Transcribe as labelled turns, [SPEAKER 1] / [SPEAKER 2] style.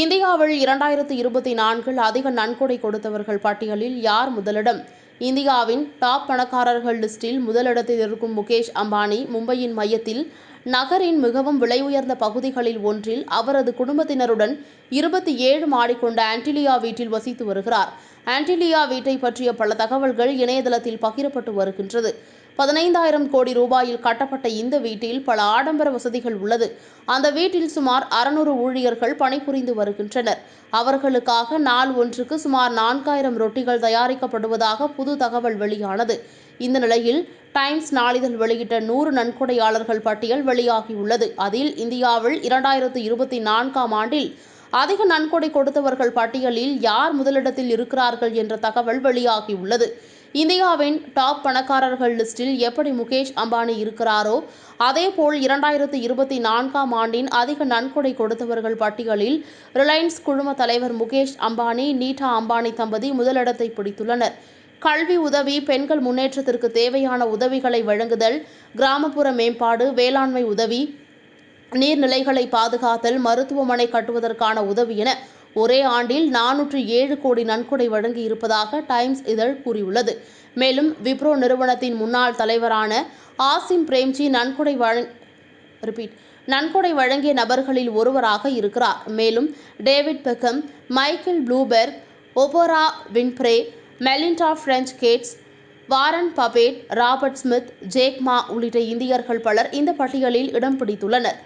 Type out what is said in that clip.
[SPEAKER 1] இந்தியாவில் இரண்டாயிரத்து இருபத்தி நான்கில் அதிக நன்கொடை கொடுத்தவர்கள் பட்டியலில் யார் முதலிடம்? இந்தியாவின் டாப் பணக்காரர்கள் லிஸ்டில் முதலிடத்தில் இருக்கும் முகேஷ் அம்பானி மும்பையின் மையத்தில் நகரின் மிகவும் விலை உயர்ந்த பகுதிகளில் ஒன்றில் அவரது குடும்பத்தினருடன் இருபத்தி ஏழு மாடி கொண்ட ஆன்டிலியா வீட்டில் வசித்து வருகிறார். ஆன்டிலியா வீட்டை பற்றிய பல தகவல்கள் இணையதளத்தில் பகிரப்பட்டு வருகின்றது. பதினைந்தாயிரம் கோடி ரூபாயில் கட்டப்பட்ட இந்த வீட்டில் பல ஆடம்பர வசதிகள் உள்ளது. அந்த வீட்டில் சுமார் அறுநூறு ஊழியர்கள் பணிபுரிந்து வருகின்றனர். அவர்களுக்காக நாள் ஒன்றுக்கு சுமார் நான்காயிரம் ரொட்டிகள் தயாரிக்கப்படுவதாக புது தகவல் வெளியானது. இந்த நிலையில் டைம்ஸ் நாளிதழ் வெளியிட்ட நூறு நன்கொடையாளர்கள் பட்டியல் வெளியாகியுள்ளது. அதில் இந்தியாவில் இரண்டாயிரத்து இருபத்தி நான்காம் ஆண்டில் அதிக நன்கொடை கொடுத்தவர்கள் பட்டியலில் யார் முதலிடத்தில் இருக்கிறார்கள் என்ற தகவல் வெளியாகியுள்ளது. இந்தியாவின் டாப் பணக்காரர்கள் லிஸ்டில் எப்படி முகேஷ் அம்பானி இருக்கிறாரோ அதேபோல் இரண்டாயிரத்து இருபத்தி நான்காம் ஆண்டின் அதிக நன்கொடை கொடுத்தவர்கள் பட்டியலில் ரிலையன்ஸ் குழும தலைவர் முகேஷ் அம்பானி நீட்டா அம்பானி தம்பதி முதலிடத்தை பிடித்துள்ளனர். கல்வி உதவி பெண்கள் முன்னேற்றத்திற்கு தேவையான உதவிகளை வழங்குதல் கிராமப்புற மேம்பாடு வேளாண்மை உதவி நீர்நிலைகளை பாதுகாத்தல் மருத்துவமனை கட்டுவதற்கான உதவி என ஒரே ஆண்டில் நானூற்று ஏழு கோடி நன்கொடை வழங்கி இருப்பதாக டைம்ஸ் இதழ் கூறியுள்ளது. மேலும் விப்ரோ நிறுவனத்தின் முன்னாள் தலைவரான ஆசிம் பிரேம்ஜி நன்கொடை வழங் ரிப்பீட் நன்கொடை வழங்கிய நபர்களில் ஒருவராக இருக்கிறார். மேலும் David Beckham Michael Bloomberg Oprah Winfrey Melinda French Gates Warren Buffett Robert Smith Jack Ma உள்ளிட்ட இந்தியர்கள் பலர் இந்த பட்டியலில் இடம் பிடித்துள்ளனர்.